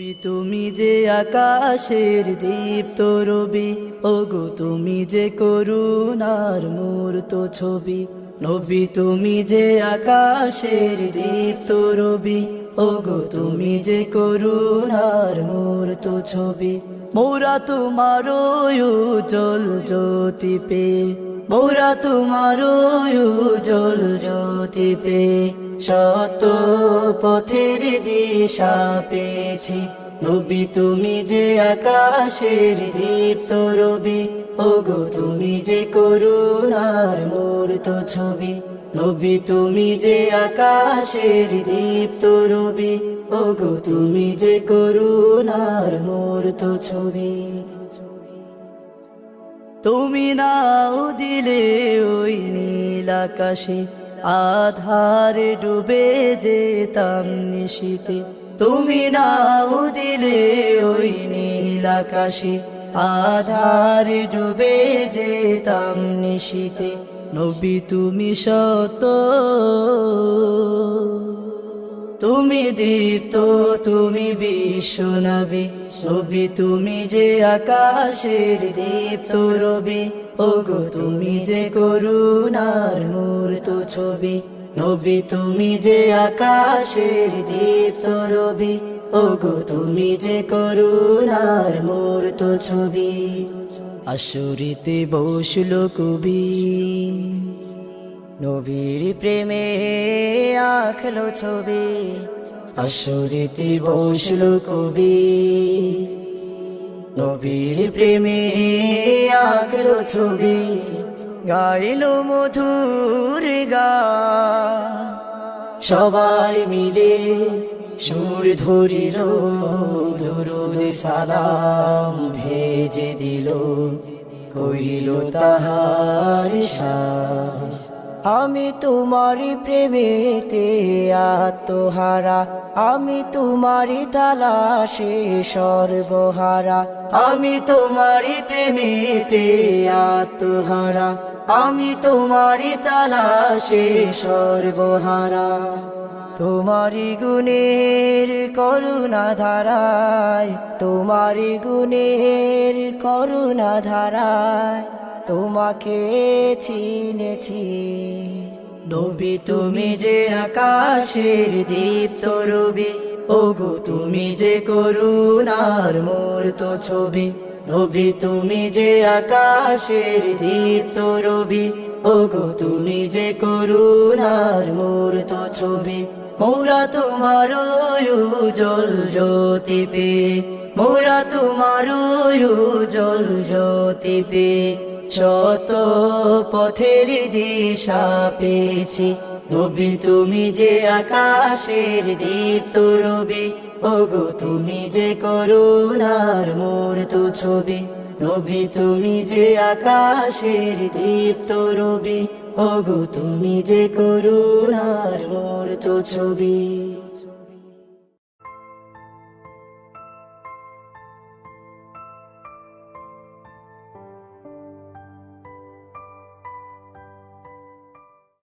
নবী তুমি যে আকাশের দীপ্ত রবি, ওগো তুমি যে করুণার মূর্ত ছবি। নবী তুমি যে আকাশের দীপ্ত রবি, ওগো তুমি যে করুণার মূর্ত ছবি। মোরা তোমার জল জ্যোতি পে মোরা তোমার জল জ্যোতি পে শত পথের দিশা পেয়েছি। নবী, তুমি যে আকাশের দীপ্ত রবি ওগো, তুমি যে করুণার মূর্ত ছবি। নবী, তুমি যে আকাশের দীপ্ত রবি ওগো, তুমি যে করুণার মূর্ত ছবি। তুমি নাও দিলে ওই নীল আকাশে আধারে ডুবে যেতাম নিশিতে তুমি নাও দিলে ওই নীল আকাশে। আধারে ডুবে যেতাম নিশিতে নবী তুমি সত তুমি দীপ্ত, তুমি বিশ্ব নবী ছবি তুমি যে আকাশের দীপ্ত রবি। ওগো, তুমি যে করুণার মূর্ত ছবি, নবী, তুমি যে আকাশের দীপ্ত রবি। ওগো, তুমি যে করুণার মূর্ত ছবি। আসরিতে বসল কবি। নবীর প্রেমে আঁকলো ছবি, আসরিতে বসল কবি। নবীর প্রেমে আঁকলো ছবি, গাইল মধুর গা। সবাই মিলে সুর ধরিল, দরুদ সালাম ভেজে দিল, কইল তাহার শ্বাস আমি তোমারি প্রেমেতে আত্মহারা। আমি তোমারি তালাশে সর্বহারা। আমি তোমারি প্রেমেতে আত্মহারা। আমি তোমারি তালাশে সর্বহারা। তোমারি গুণের করুণা ধারায়, তোমারি গুণের করুণা ধারায় তোমাকে চিনেছি। নবী, তুমি যে আকাশের দীপ্ত রবি, ওগো, তুমি যে করুণার মূর্ত ছবি, নবী, তুমি যে আকাশের দীপ্ত রবি, ওগো, তুমি যে করুণার মূর্ত ছবি, মোরা তোমার জল জ্যোতি পে মোরা তোমার জল জ্যোতি পে শত পথের দিশা পেয়েছি। নবী, তুমি যে আকাশের দীপ্ত রবি, ওগো, তুমি যে করুণার মূর্ত ছবি। নবী, তুমি যে আকাশের দীপ্ত রবি, ওগো, তুমি যে করুণার মূর্ত ছবি।